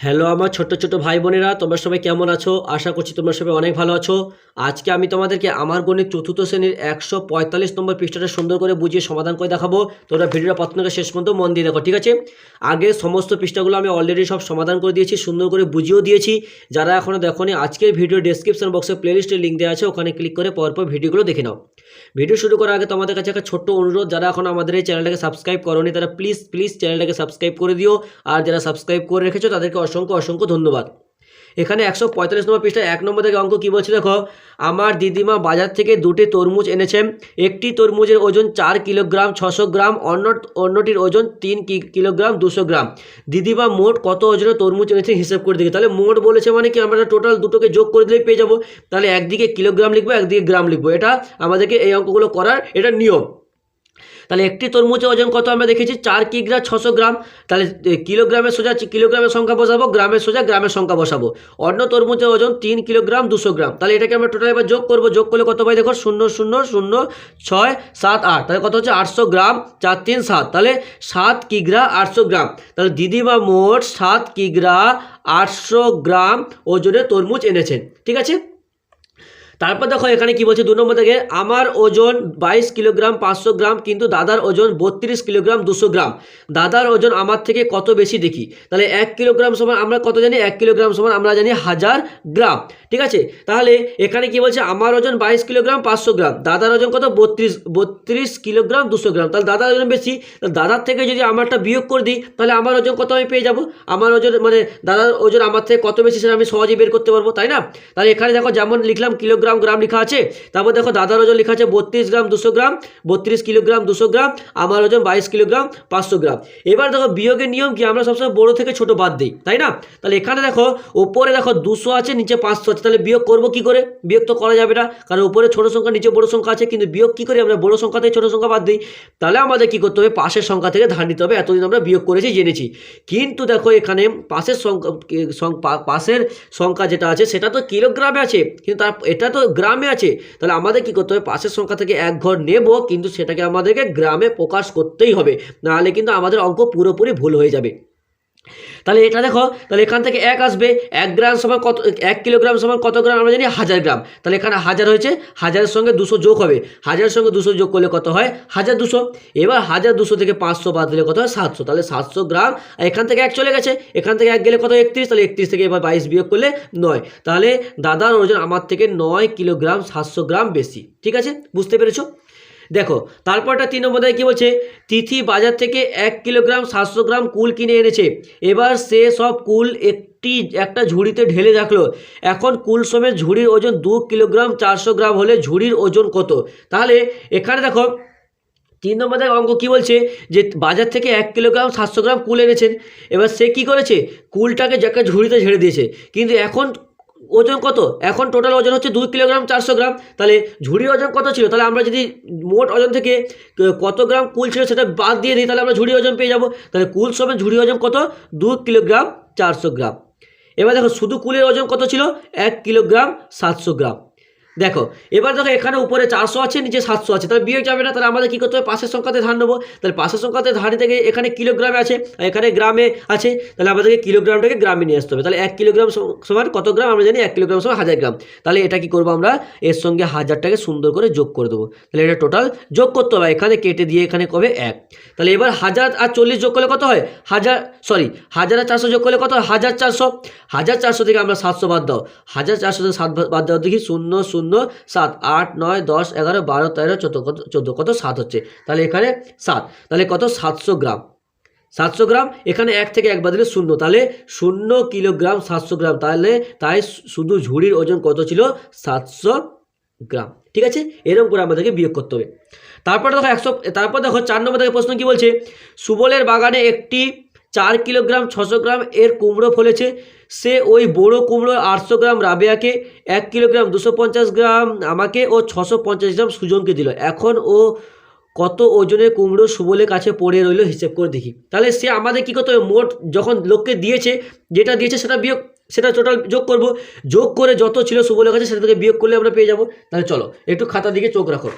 Hello আমার ছোট্ট ছোট ভাই বোনেরা, তোমরা সবাই কেমন আছো? আশা করছি তোমরা সবাই অনেক ভালো আছো। আজকে আমি তোমাদেরকে আমার গণিত চতুর্থ শ্রেণির একশো পঁয়তাল্লিশ নম্বর পৃষ্ঠাটা সুন্দর করে বুঝিয়ে সমাধান করে দেখাবো। তোমরা ভিডিওটা প্রথম শেষ পর্যন্ত মন দিয়ে দেখো, ঠিক আছে? আগে সমস্ত পৃষ্ঠাগুলো আমি অলরেডি সব সমাধান করে দিয়েছি, সুন্দর করে বুঝিয়েও দিয়েছি। যারা এখনও দেখোনি, আজকের ভিডিও ডেসক্রিপশন বক্সে প্লেলিস্টের লিঙ্ক দেওয়া আছে, ওখানে ক্লিক করে পরপর ভিডিওগুলো দেখে নাও। ভিডিও শুরু করার আগে তোমাদের কাছে একটা ছোট্ট অনুরোধ, যারা এখন আমাদের এই চ্যানেলটাকে সাবস্ক্রাইব করোনি, তারা প্লিজ প্লিজ চ্যানেলটাকে সাবস্ক্রাইব করে দিও। আর যারা সাবস্ক্রাইব করে রেখেছো, তাদেরকে অসংখ্য অসংখ্য ধন্যবাদ। এখানে একশো পঁয়তাল্লিশ নম্বর পৃষ্ঠা এক নম্বর থেকে অঙ্ক কী বলছে দেখো? আমার দিদিমা বাজার থেকে দুটি তরমুজ এনেছেন একটি তরমুজের ওজন চার কিলোগ্রাম ছশো গ্রাম, অন্য, অন্যটির ওজন তিন কিলোগ্রাম দুশো গ্রাম। দিদিমা মোট কত ওজনের তরমুজ এনেছেন হিসেব করে দেখি। তাহলে মোট বলেছে মানে কি? আমরা টোটাল দুটোকে যোগ করে দিলেই পেয়ে যাব। তাহলে একদিকে কিলোগ্রাম লিখব, একদিকে গ্রাম লিখব। এটা আমাদেরকে এই অঙ্কগুলো করার, এটা নিয়ম। তাহলে একটি তরমুজের ওজন কত আমরা দেখেছি? চার কিগ্রা ছশো গ্রাম। তাহলে কিলোগ্রামের সোজা কিলোগ্রামের সংখ্যা বসাবো, গ্রামের সোজা গ্রামের সংখ্যা বসাবো। অন্য তরমুজের ওজন তিন কিলোগ্রাম দুশো গ্রাম। তাহলে এটাকে আমরা টোটাল এবার যোগ করব। যোগ করলে কত পাই? দেখো, শূন্য শূন্য শূন্য, ছয়, সাত, আট। তাহলে কত হচ্ছে? আটশো গ্রাম, চার, তিন, সাত। তাহলে সাত কিগ্রা আটশো গ্রাম। তাহলে দিদিমা মোট সাত কিগ্রা আটশো গ্রাম ওজনের তরমুজ এনেছেন। ঠিক আছে? তারপর দেখো এখানে কি বলছে? দু নম্বর থেকে, আমার ওজন বাইশ কিলোগ্রাম, পাঁচশো গ্রাম, কিন্তু দাদার ওজন বত্রিশ কিলোগ্রাম, দুশো গ্রাম। দাদার ওজন আমার থেকে কত বেশি দেখি? তাহলে এক কিলোগ্রাম সমান আমরা কত জানি? এক কিলোগ্রাম সমান আমরা জানি হাজার গ্রাম। ঠিক আছে? তাহলে এখানে কি বলছে? আমার ওজন বাইশ কিলোগ্রাম, পাঁচশো গ্রাম। দাদার ওজন কত? বত্রিশ বত্রিশ কিলোগ্রাম, দুশো গ্রাম। তাহলে দাদার ওজন বেশি। দাদার থেকে যদি আমারটা বিয়োগ করে দিই, তাহলে আমার ওজন কত আমি পেয়ে যাব? আমার ওজন মানে দাদার ওজন আমার থেকে কত বেশি সেটা আমি সহজেই বের করতে পারব, তাই না? তাহলে এখানে দেখো যেমন লিখলাম কিলোগ্রাম গ্রাম লেখা আছে। তারপর দেখো দাদার ওজন লেখা আছে বত্রিশ গ্রাম দুশো গ্রাম, বত্রিশ কিলোগ্রাম দুশো গ্রাম, আমার ওজন বাইশ কিলোগ্রাম, পাঁচশো গ্রাম। এবার দেখো বিয়োগের নিয়ম কি? আমরা সবসময় বড় থেকে ছোট বাদ দিই, তাই না? তাহলে এখানে দেখো ওপরে দেখো দুশো আছে, নিচে পাঁচশো আছে। তাহলে বিয়োগ করব কি করে? বিয়োগ তো করা যাবে না, কারণ উপরে ছোট সংখ্যা, নিচে বড় সংখ্যা আছে। কিন্তু বিয়োগ কি করি? আমরা বড় সংখ্যা থেকে ছোট সংখ্যা বাদ দিই। তাহলে আমাদের কি করতে হবে? পাশের সংখ্যা থেকে ধার নিতে হবে। এতদিন আমরা বিয়োগ করেছি, জেনেছি। কিন্তু দেখো এখানে পাশের সংখ্যা পাশের সংখ্যা যেটা আছে, সেটা তো কিলোগ্রামে আছে। কিন্তু তার, এটা তো গ্রামে আছে, তাহলে আমাদের কি করতে হবে? পাশের সংখ্যা থেকে এক ঘর নেব, কিন্তু সেটাকে আমাদেরকে গ্রামে প্রকাশ করতেই হবে। নাহলে কিন্তু আমাদের অঙ্ক পুরোপুরি ভুল হয়ে যাবে। তাহলে এটা দেখো, তাহলে এখান থেকে এক আসবে, এক গ্রাম সমান কত, এক কিলোগ্রাম সমান কত গ্রাম আমরা জানি? হাজার গ্রাম। তাহলে এখানে হাজার হয়েছে, হাজারের সঙ্গে দুশো যোগ হবে। হাজারের সঙ্গে দুশো যোগ করলে কত হয়? হাজার দুশো। এবার হাজার দুশো থেকে পাঁচশো বাদ দিলে কত হয়? সাতশো। তাহলে সাতশো গ্রাম, আর এখান থেকে এক চলে গেছে। এখান থেকে এক গেলে কত একত্রিশ। তাহলে একত্রিশ থেকে এবার বাইশ বিয়োগ করলে নয়। তাহলে দাদার ওজন আমার থেকে নয় কিলোগ্রাম সাতশো গ্রাম বেশি। ঠিক আছে? বুঝতে পেরেছ? দেখো, তারপরটা তিন নম্বর কী বলছে? তিথি বাজার থেকে এক কিলোগ্রাম সাতশো গ্রাম কুল কিনে এনেছে। এবার সে সব কুল একটি, একটা ঝুড়িতে ঢেলে রাখল। এখন কুল সমেত ঝুড়ির ওজন দু কিলোগ্রাম চারশো গ্রাম হলে ঝুড়ির ওজন কত? তাহলে এখানে দেখো, তিন নম্বর দেখ অঙ্ক কী বলছে? যে বাজার থেকে এক কিলোগ্রাম সাতশো গ্রাম কুল এনেছেন। এবার সে কি করেছে? কুলটাকে যাকে ঝুড়িতে ঝেড়ে দিয়েছে। কিন্তু এখন ওজন কত? এখন টোটাল ওজন হচ্ছে দুই কিলোগ্রাম চারশো গ্রাম। তাহলে ঝুড়ির ওজন কত ছিল? তাহলে আমরা যদি মোট ওজন থেকে কত গ্রাম কুল ছিল সেটা বাদ দিয়ে দিই, তাহলে আমরা ঝুড়ি ওজন পেয়ে যাব। তাহলে কুল সমেত ঝুড়ি ওজন কত? দু কিলোগ্রাম চারশো গ্রাম। এবার দেখো শুধু কুলের ওজন কত ছিল? এক কিলোগ্রাম সাতশো গ্রাম। দেখো, এবার দেখো এখানে উপরে চারশো আছে, নিচে সাতশো আছে। তাহলে বিয়োগ যাবে না, তাহলে আমাদের কী করতে হবে? পাশের সংখ্যাতে ধান নেব। তাহলে পাশের সংখ্যাতে ধান থেকে এখানে কিলোগ্রামে আছে এখানে গ্রামে আছে। তাহলে আমাদেরকে কিলোগ্রামটাকে গ্রামে নিয়ে আসতে হবে। তাহলে এক কিলোগ্রাম সমান কত গ্রাম? আমরা জানি এক কিলোগ্রাম সমান হাজার গ্রাম। তাহলে এটা কি করব আমরা? এর সঙ্গে হাজারটাকে সুন্দর করে যোগ করে দেবো। তাহলে এটা টোটাল যোগ করতে হবে। এখানে কেটে দিয়ে এখানে কবে? এক। তাহলে এবার হাজার আর চল্লিশ যোগ করলে কত হয়? হাজার সরি হাজার আর চারশো যোগ করলে কত হয়? হাজার চারশো। হাজার চারশো থেকে আমরা সাতশো বাদ দাও। হাজার চারশো থেকে সাত বাদ- দাও। দেখি, শূন্য শূন্য সাত, আট, নয়, দশ, এগারো, বারো, তেরো, চোদ্দ, কত চোদ্দ, কত? সাত হচ্ছে। তাহলে এখানে সাত। তাহলে কত? সাতশো গ্রাম। সাতশো গ্রাম, এখানে এক থেকে এক বাদ দিলে শূন্য। তাহলে শূন্য কিলোগ্রাম সাতশো গ্রাম। তাহলে তাই শুধু ঝুড়ির ওজন কত ছিল? সাতশো গ্রাম। ঠিক আছে? এরকম করে আমাদেরকে বিয়োগ করতে হবে। তারপর দেখো একশো, তারপর দেখো চার নম্বর থেকে প্রশ্ন কি বলছে? সুবলের বাগানে একটি চার কিলোগ্রাম, ছশো গ্রাম এর কুমড়ো ফলেছে। সে ওই বড় কুমড়ো আটশো গ্রাম রাবেয়াকে এক কিলোগ্রাম দুশো পঞ্চাশ গ্রাম আমাকে ও ছশো পঞ্চাশ গ্রাম সুজনকে দিল। এখন ও কত ওজনের কুমড়ো সুবলের কাছে পড়ে রইল হিসেব করে দেখি। তাহলে সে আমাদের কী করতে মোট যখন লোককে দিয়েছে, যেটা দিয়েছে সেটা বিয়োগ, সেটা টোটাল যোগ করব। যোগ করে যত ছিল সুবলের কাছে সেটা থেকে বিয়োগ করলে আমরা পেয়ে যাব। তাহলে চলো, একটু খাতা দিকে চোখ রাখো।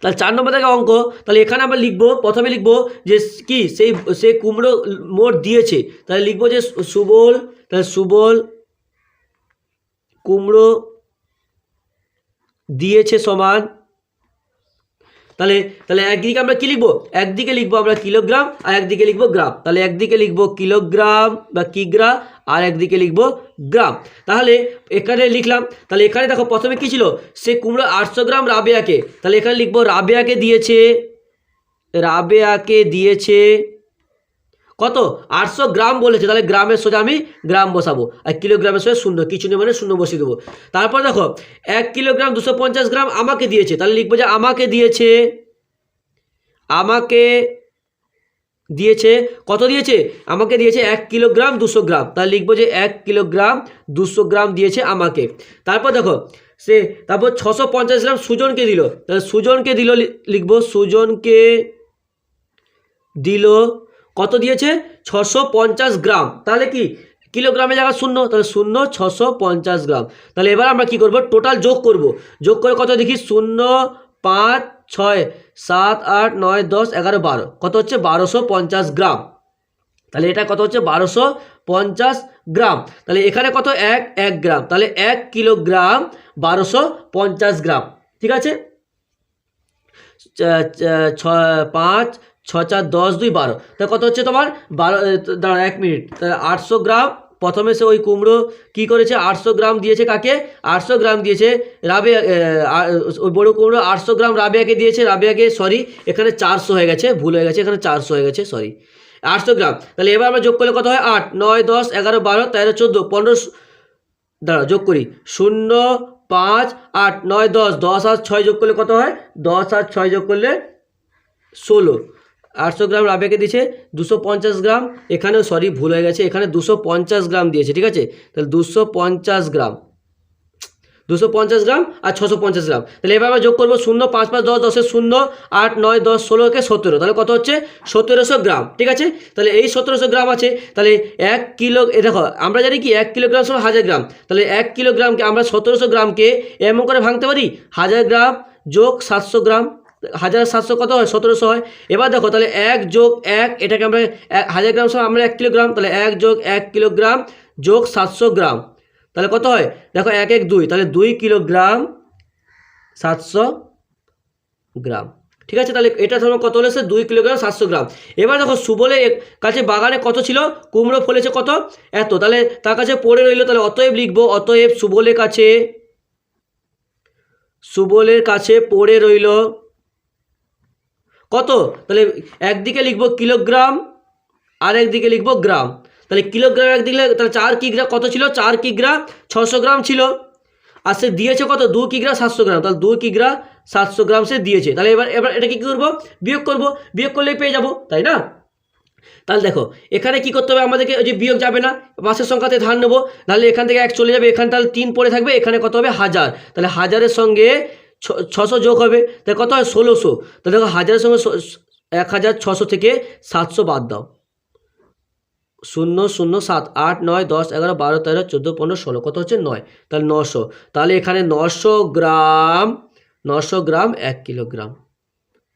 তাহলে চার নম্বর থেকে অঙ্ক, তাহলে এখানে আমরা লিখব, প্রথমে লিখব যে কি, সেই সেই কুমড়ো মোট দিয়েছে, তাহলে লিখব যে সুবল, তাহলে সুবল কুমড়ো দিয়েছে সমান তাহলে তাহলে একদিকে আমরা কী লিখব? একদিকে লিখব আমরা কিলোগ্রাম আর একদিকে লিখব গ্রাম। তাহলে একদিকে লিখব কিলোগ্রাম বা কিগ্রা আর একদিকে লিখব গ্রাম। তাহলে এখানে লিখলাম, তাহলে এখানে দেখো প্রথমে কী ছিল? সে কুমড়ো আটশো গ্রাম রাবেয়াকে, তাহলে এখানে লিখব রাবেয়াকে দিয়েছে রাবেয়াকে দিয়েছে কত? আটশো গ্রাম বলেছে, তাহলে গ্রামের সোজা আমি গ্রাম বসাবো। আর কিলোগ্রামের সোজা শূন্য, কিছু নেই মানে শূন্য বসিয়ে দেবো। তারপর দেখো, এক কিলোগ্রাম দুশো পঞ্চাশ গ্রাম আমাকে দিয়েছে, তাহলে লিখব যে আমাকে দিয়েছে আমাকে দিয়েছে, কত দিয়েছে? আমাকে দিয়েছে এক কিলোগ্রাম দুশো গ্রাম, তাহলে লিখব যে এক কিলোগ্রাম দুশো গ্রাম দিয়েছে আমাকে। তারপর দেখো, সে, তারপর ছশো পঞ্চাশ গ্রাম সুজনকে দিল, তাহলে সুজনকে দিল লিখব সুজনকে দিল কত দিয়েছে? ছশো পঞ্চাশ গ্রাম। তাহলে কি? কিলোগ্রামে জায়গা শূন্য, তাহলে শূন্য ছশো পঞ্চাশ গ্রাম। তাহলে এবার আমরা কি করব? টোটাল যোগ করব। যোগ করে কত দেখি? শূন্য পাঁচ ছয় সাত আট নয় দশ এগারো বারো। কত হচ্ছে? বারোশো পঞ্চাশ গ্রাম। তাহলে এটা কত হচ্ছে? বারোশো পঞ্চাশ গ্রাম। তাহলে এখানে কত? এক এক গ্রাম। তাহলে এক কিলোগ্রাম বারোশো পঞ্চাশ গ্রাম। ঠিক আছে? ছ পাঁচ ছ চার দশ দুই বারো। তাহলে কত হচ্ছে তোমার? বারো তো দাঁড়া এক মিনিট। তাহলে আটশো গ্রাম, প্রথমে সে ওই কুমড়ো কি করেছে? আটশো গ্রাম দিয়েছে কাকে? আটশো গ্রাম দিয়েছে রাবে ওই বড়ো কুমড়ো আটশো গ্রাম রাবেয়াকে দিয়েছে। রাবেয়াকে সরি এখানে চারশো হয়ে গেছে, ভুল হয়ে গেছে, এখানে চারশো হয়ে গেছে সরি আটশো গ্রাম। তাহলে এবার আমরা যোগ করলে কত হয়? আট, নয়, দশ, এগারো, বারো, তেরো, চোদ্দ, পনেরো দাঁড়া যোগ করি। শূন্য, পাঁচ, আট, নয়, দশ দশ আর ছয় যোগ করলে কত হয়? দশ আর ছয় যোগ করলে ষোলো। আটশো গ্রাম রাবেকে দিয়েছে, দুশো পঞ্চাশ গ্রাম, এখানেও সরি ভুল হয়ে গেছে, এখানে দুশো পঞ্চাশ গ্রাম দিয়েছে, ঠিক আছে? তাহলে দুশো পঞ্চাশ গ্রাম, দুশো পঞ্চাশ গ্রাম আর ছশো পঞ্চাশ গ্রাম। তাহলে এবার আমরা যোগ করব শূন্য, পাঁচ পাঁচ, দশ, দশের শূন্য, আট, নয়, দশ, ষোলোকে সতেরো, তাহলে কত হচ্ছে? সতেরোশো গ্রাম, ঠিক আছে? তাহলে এই সতেরোশো গ্রাম আছে, তাহলে এক কিলো, এ দেখো, আমরা জানি কি, এক কিলোগ্রাম সমান হাজার গ্রাম, তাহলে এক কিলোগ্রামকে আমরা সতেরোশো গ্রামকে এমন করে ভাঙতে পারি? হাজার গ্রাম যোগ সাতশো গ্রাম হাজার সাতশো কত হয়? সতেরোশো হয়। এবার দেখো, তাহলে এক যোগ এক, এটাকে আমরা হাজার গ্রাম সমান আমরা এক কিলোগ্রাম, তাহলে এক যোগ এক কিলোগ্রাম যোগ সাতশো গ্রাম। তাহলে কত হয়? দেখো, এক এক দুই, তাহলে দুই কিলোগ্রাম সাতশো গ্রাম। ঠিক আছে? তাহলে এটা ধরো কত হলেছে দুই কিলোগ্রাম সাতশো গ্রাম। এবার দেখো সুবলের এক- কাছে বাগানে কত ছিল? কুমড়ো ফলেছে কত? এত। তাহলে তার কাছে পড়ে রইল, তাহলে অতএব লিখব, অতএব সুবলের কাছে সুবলের কাছে পড়ে রইল কত? তাহলে একদিকে লিখব কিলোগ্রাম, আর একদিকে লিখব গ্রাম। তাহলে কিলোগ্রাম একদিকে, তাহলে চার কিগ্রা কত ছিল? চার কিগ্রা ছশো গ্রাম ছিল। আর সে দিয়েছে কত? দু কিগ্রা সাতশো গ্রাম। তাহলে দু কিগ্রা সাতশো গ্রাম সে দিয়েছে। তাহলে এবার এবার এটা কী করব? বিয়োগ করব। বিয়োগ করলেই পেয়ে যাব, তাই না? তাহলে দেখো, এখানে কি করতে হবে? আমাদেরকে ওই যে বিয়োগ যাবে না, মাসের সংখ্যাতে ধান নেব। তাহলে এখান থেকে এক চলে যাবে এখানে তাহলে তিন পড়ে থাকবে, এখানে কত হবে? হাজার। তাহলে হাজারের সঙ্গে ছশো যোগ হবে, তাহলে কত হয়? ষোলোশো। তাহলে দেখো, হাজারের সঙ্গে এক হাজার ছশো থেকে সাতশো বাদ দাও। শূন্য শূন্য, সাত, আট, নয়, দশ, এগারো, বারো, তেরো, চোদ্দ, পনেরো, ষোলো। কত হচ্ছে? নয়। তাহলে নশো। তাহলে এখানে নশো গ্রাম নশো গ্রাম, এক কিলোগ্রাম।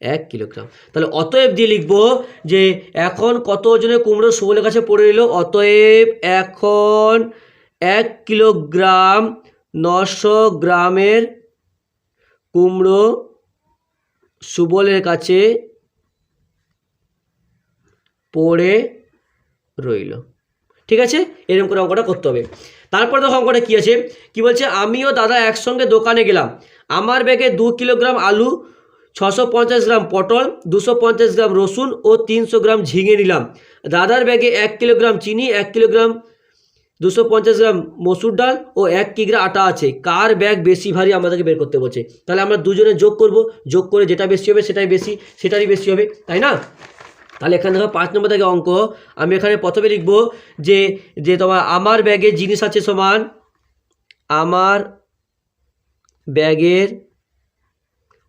এক কিলোগ্রাম। তাহলে অতএব দিয়ে লিখব যে এখন কত ওজনের কুমড়ো সুবলের কাছে পড়ে রইল? অতএব এখন এক কিলোগ্রাম নশো গ্রামের কুমড়ো সুবলের কাছে পড়ে রইল। ঠিক আছে? এরকম করে অঙ্কটা করতে হবে। তারপর দেখো অঙ্কটা কী আছে? কি বলছে, আমিও দাদা একসঙ্গে দোকানে গেলাম। আমার ব্যাগে দু কিলোগ্রাম আলু, ছশো পঞ্চাশ গ্রাম পটল, দুশো পঞ্চাশ গ্রাম রসুন ও তিনশো গ্রাম ঝিঙে নিলাম। দাদার ব্যাগে এক কিলোগ্রাম চিনি, এক কিলোগ্রাম দুশো পঞ্চাশ গ্রাম মসুর ডাল ও এক কিগ্রা আটা আছে। কার ব্যাগ বেশি ভারী আমাদেরকে বের করতে বলছে? তাহলে আমরা দুজনে যোগ করব। যোগ করে যেটা বেশি হবে সেটাই বেশি, সেটারই বেশি হবে, তাই না? তাহলে এখানে দেখো পাঁচ নম্বর থেকে অঙ্ক। আমি এখানে প্রথমে লিখব যে যে তোমার আমার ব্যাগে জিনিস আছে সমান আমার ব্যাগের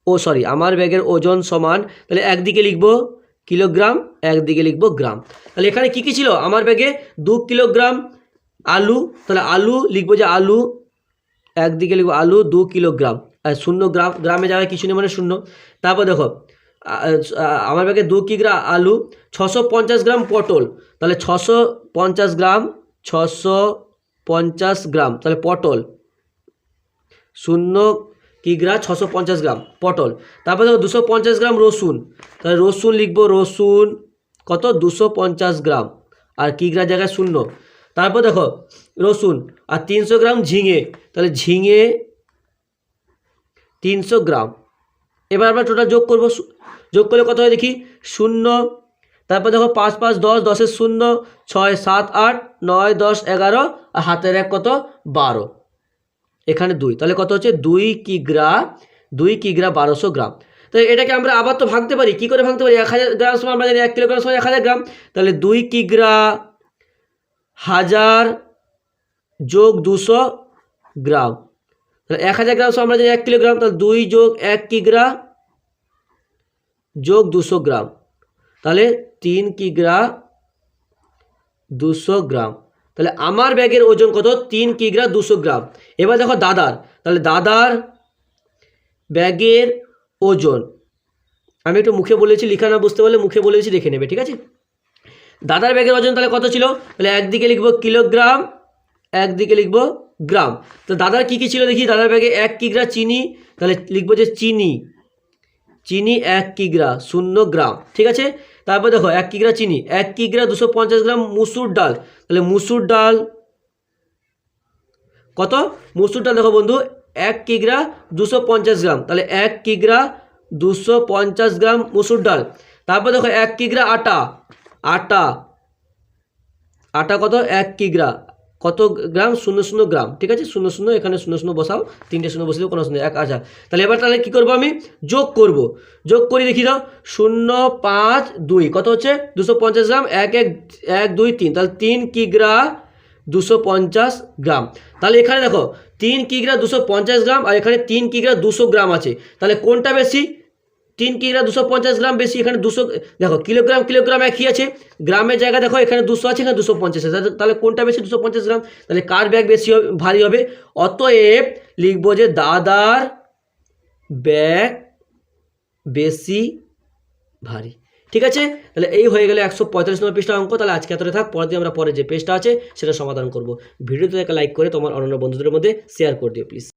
ও সরি আমার ব্যাগের ওজন সমান, তাহলে একদিকে লিখব কিলোগ্রাম, একদিকে লিখব গ্রাম। তাহলে এখানে কি কি ছিল? আমার ব্যাগে দু কিলোগ্রাম আলু, তাহলে আলু লিখব যে আলু, একদিকে লিখব আলু দু কিলোগ্রাম। আর শূন্য গ্রাম, গ্রামে জায়গায় কিছু নেই মানে শূন্য। তারপর দেখো আমার ব্যাগে দু কিগ্রা আলু, ছশো পঞ্চাশ গ্রাম পটল। তাহলে ছশো পঞ্চাশ গ্রাম, ছশো পঞ্চাশ গ্রাম, তাহলে পটল। শূন্য কিগ্রা ছশো পঞ্চাশ গ্রাম, পটল। তারপর দেখো দুশো পঞ্চাশ গ্রাম রসুন। তাহলে রসুন লিখব, রসুন কত? দুশো পঞ্চাশ গ্রাম। আর কিগ্রা জায়গায়? শূন্য। তারপর দেখো, রসুন আর তিনশো গ্রাম ঝিঙে। তাহলে ঝিঙে তিনশো গ্রাম। এবার আমরা টোটাল যোগ করব যোগ করলে কত হয় দেখি? শূন্য। তারপর দেখো, পাঁচ পাঁচ, দশ, দশের শূন্য, ছয়, সাত, আট, নয়, দশ, এগারো, আর হাতের এক কত? বারো। এখানে দুই। তাহলে কত হচ্ছে? দুই কিগ্রা দুই কিগ্রা বারোশো গ্রাম। তো এটাকে আমরা আবার তো ভাঙতে পারি। কি করে ভাঙতে পারি? এক হাজার গ্রাম সময় আমরা জানি এক কিলোগ্রাম সময় এক হাজার গ্রাম। তাহলে দুই কিগ্রা হাজার যোগ দুশো গ্রাম। তাহলে এক হাজার গ্রাম আমরা জানি এক কিলোগ্রাম, তাহলে দুই যোগ এক কিগ্রা যোগ দুশো গ্রাম। তাহলে তিন কিগ্রা দুশো গ্রাম। তাহলে আমার ব্যাগের ওজন কত? তিন কিগ্রা দুশো গ্রাম। এবার দেখো দাদার। তাহলে দাদার ব্যাগের ওজন। আমি একটু মুখে বলেছি, লিখা না বুঝতে পারলে মুখে বলেছি দেখে নেবে, ঠিক আছে? দাদার ব্যাগের ওজন তাহলে কত ছিল? তাহলে একদিকে লিখব কিলোগ্রাম, একদিকে লিখব গ্রাম। তো দাদার কী কী ছিল দেখি? দাদার ব্যাগে এক কিগ্রা চিনি, তাহলে লিখব যে চিনি। চিনি এক কিগ্রা, শূন্য গ্রাম। ঠিক আছে? তারপর দেখো, এক কিগ্রা চিনি। এক কিগ্রা দুশো পঞ্চাশ গ্রাম মুসুর ডাল। তাহলে মুসুর ডাল কত? মুসুর ডাল দেখো বন্ধু, এক কিগ্রা দুশো পঞ্চাশ গ্রাম। তাহলে এক কিগ্রা দুশো পঞ্চাশ গ্রাম মুসুর ডাল। তারপর দেখো, এক কিগ্রা আটা। আটা। আটা কত? এক কিগ্রা কত গ্রাম? শূন্য শূন্য গ্রাম। ঠিক আছে? শূন্য শূন্য, এখানে শূন্য শূন্য বসাও। তিনটে শূন্য বসিয়ে কোনো শূন্য এক আচ্ছা। তাহলে এবার তাহলে কী করব আমি? যোগ করব। যোগ করে দেখি দাও। শূন্য, পাঁচ, দুই। কত হচ্ছে? দুশো পঞ্চাশ গ্রাম। এক এক এক, দুই, তিন। তাহলে তিন কিগ্রা দুশো পঞ্চাশ গ্রাম। তাহলে এখানে দেখো, তিন কিগ্রা দুশো পঞ্চাশ গ্রাম। আর এখানে তিন কিগ্রা দুশো গ্রাম আছে। তাহলে কোনটা বেশি? তিন কিগ্রা দুশো পঞ্চাশ গ্রাম বেশি, এখানে দুশো, দেখো, কিলোগ্রাম কিলোগ্রাম একই আছে? গ্রামের জায়গা দেখো, এখানে দুশো আছে, এখানে দুশো পঞ্চাশ আছে। তাহলে- কোনটা বেশি, দুশো পঞ্চাশ গ্রাম? তাহলে কার ব্যাগ বেশি হবে, ভারী হবে? অতএব লিখব যে দাদার ব্যাগ বেশি ভারী। ঠিক আছে? তাহলে এই হয়ে গেলে একশো পঁয়তাল্লিশ নম্বর পৃষ্ঠা অঙ্ক। তাহলে আজকে এতটা থাক, পরের দিন আমরা পরে যে পেজটা আছে, সেটা সমাধান করব। ভিডিওতে একটা লাইক করে তোমার অন্যান্য বন্ধুদের মধ্যে শেয়ার করে দিও প্লিজ